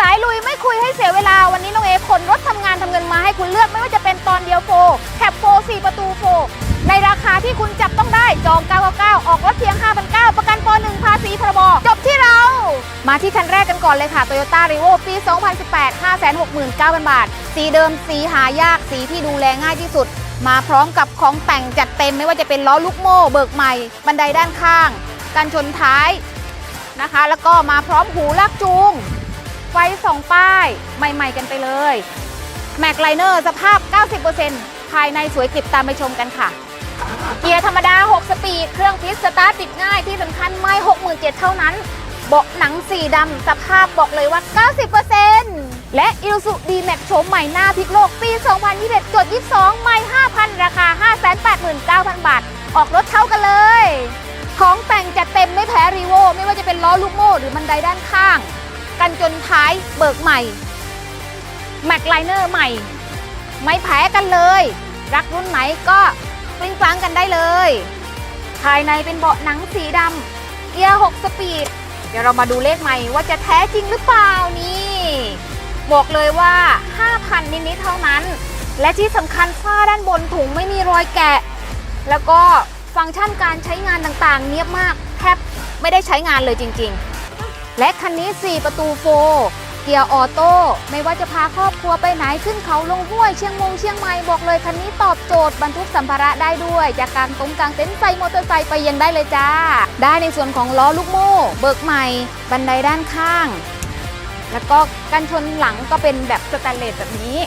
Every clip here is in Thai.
สายลุยไม่คุยให้เสียเวลาวันนี้น้องเอขนรถทำงานทำเงินมาให้คุณเลือกไม่ว่าจะเป็นตอนเดียวโฟแคปโฟร์4ประตูโฟในราคาที่คุณจับต้องได้จอง 999 ออกรถเพียง 5,900 ประกันป .1 ภาษีพรบจบที่เรา มาที่คันแรกกันก่อนเลยค่ะ Toyota r e v o ปี 2018 569,000 บาท สีเดิมสีหายากสีที่ดูแลง่ายที่สุด มาพร้อมกับของแต่งจัดเต็มไม่ว่าจะเป็นล้อลูกโม่เบิกใหม่ บันไดด้านข้าง กันชนท้ายนะคะ แล้วก็มาพร้อมหูลากจูง ไฟสองป้ายใหม่ ๆ กันไปเลยแม็กไลเนอร์สภาพ 90%ภายในสวยกริบตามไปชมกันค่ะ เกียร์ธรรมดา 6 สปีด เครื่องพิสสตาร์ติดง่ายที่สำคัญไม่ 67,000เท่านั้น เบาะหนังสีดำสภาพบอกเลยว่า 90%และ i l s u d m a x โฉมใหม่หน้าพิกโลก ปี 2021จด22 ไม่ 5,000 ราคา 589,000 บาท ออกรถเท่ากันเลย ของแต่งจัดเต็มไม่แพ้รีโวไม่ว่าจะเป็นล้อลูกโม่หรือบันไดด้านข้าง กันจนท้ายเบิกใหม่แม็กไลเนอร์ใหม่ ไม่แพ้กันเลย รักรุ่นไหนก็กลิ้งกลางกันได้เลย ภายในเป็นเบาะหนังสีดำเกียร์ 6 สปีด เดี๋ยวเรามาดูเลขใหม่ว่าจะแท้จริงหรือเปล่านี่ บอกเลยว่า 5,000 นิดๆเท่านั้น และที่สำคัญฝ้าด้านบนถุงไม่มีรอยแกะ แล้วก็ฟังก์ชันการใช้งานต่างๆ เนียบมากแทบไม่ได้ใช้งานเลยจริง ๆ และคันนี้ 4 ประตูโฟร์เกียร์ออโต้ไม่ว่าจะพาครอบครัวไปไหนขึ้นเขาลงห้วยเชียงมงเชียงใหม่บอกเลยคันนี้ตอบโจทย์บรรทุกสัมภาระได้ด้วย จากกลางตรงกลางเต็นท์ใส่มอเตอร์ไซค์ไปยังได้เลยจ้า ได้ในส่วนของล้อลูกโม่เบิกใหม่ บันไดด้านข้าง แล้วก็กันชนหลังก็เป็นแบบสแตนเลสแบบนี้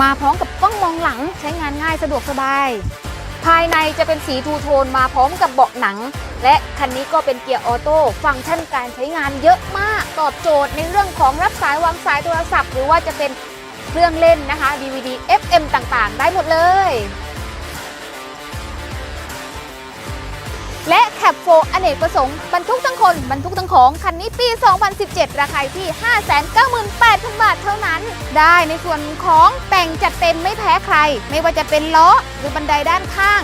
มาพร้อมกับกล้องมองหลังใช้งานง่ายสะดวกสบาย ภายในจะเป็นสีทูโทนมาพร้อมกับเบาะหนัง และคันนี้ก็เป็นเกียร์ออโต้ฟังก์ชันการใช้งานเยอะมาก ตอบโจทย์ในเรื่องของรับสายวางสายโทรศัพท์ หรือว่าจะเป็นเครื่องเล่นนะคะ DVD FM ต่างๆ ได้หมดเลย และแคปโฟอเนกประสงค์บรรทุกทั้งคนบรรทุกทั้งของคันนี้ปี 2017 ราคาที่ 598,000 บาทเท่านั้น ได้ในส่วนของแต่งจัดเต็มไม่แพ้ใคร ไม่ว่าจะเป็นล้อหรือบันไดด้านข้าง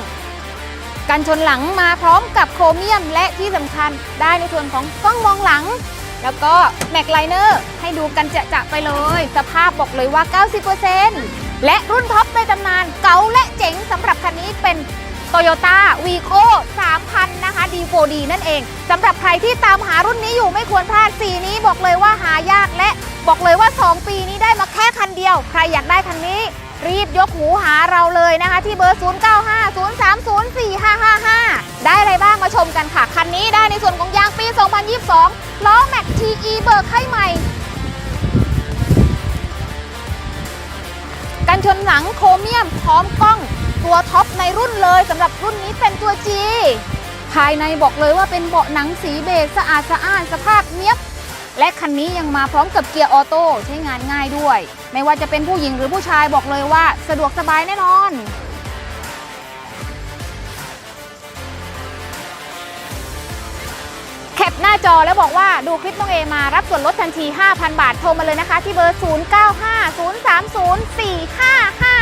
กันชนหลังมาพร้อมกับโครเมียมและที่สำคัญได้ในส่วนของกล้องมองหลัง แล้วก็แม็กไลเนอร์ให้ดูกันจะจะไปเลย สภาพบอกเลยว่า 90%และรุ่นท็อปในตำนานเก๋าและเจ๋งสำหรับคันนี้เป็น Toyota v i c o 3000 นะคะ D4D นั่นเองสำหรับใครที่ตามหารุ่นนี้อยู่ไม่ควรพลาดสีนี้บอกเลยว่าหายากและบอกเลยว่า 2 ปีนี้ได้มาแค่คันเดียว ใครอยากได้คันนี้ รีบยกหูหาเราเลยนะคะ ที่เบอร์ 0950304555 ได้อะไรบ้างมาชมกันค่ะ คันนี้ได้ในส่วนของยางปี 2022 ล้อแม็ก TE เบิกให้ใหม่กันชนหลังโครเมียมพร้อมกล้อง ตัวท็อปในรุ่นเลยสำหรับรุ่นนี้เป็นตัว G ภายในบอกเลยว่าเป็นเบาะหนังสีเบจสะอาดสะอ้านสภาพเนี้ยบ และคันนี้ยังมาพร้อมกับเกียร์ออโต้ใช้งานง่ายด้วย ไม่ว่าจะเป็นผู้หญิงหรือผู้ชายบอกเลยว่าสะดวกสบายแน่นอนแคปหน้าจอแล้วบอกว่าดูคลิปน้องเอมารับส่วนลดทันที 5,000 บาทโทรมาเลยนะคะ ที่เบอร์ 0950304555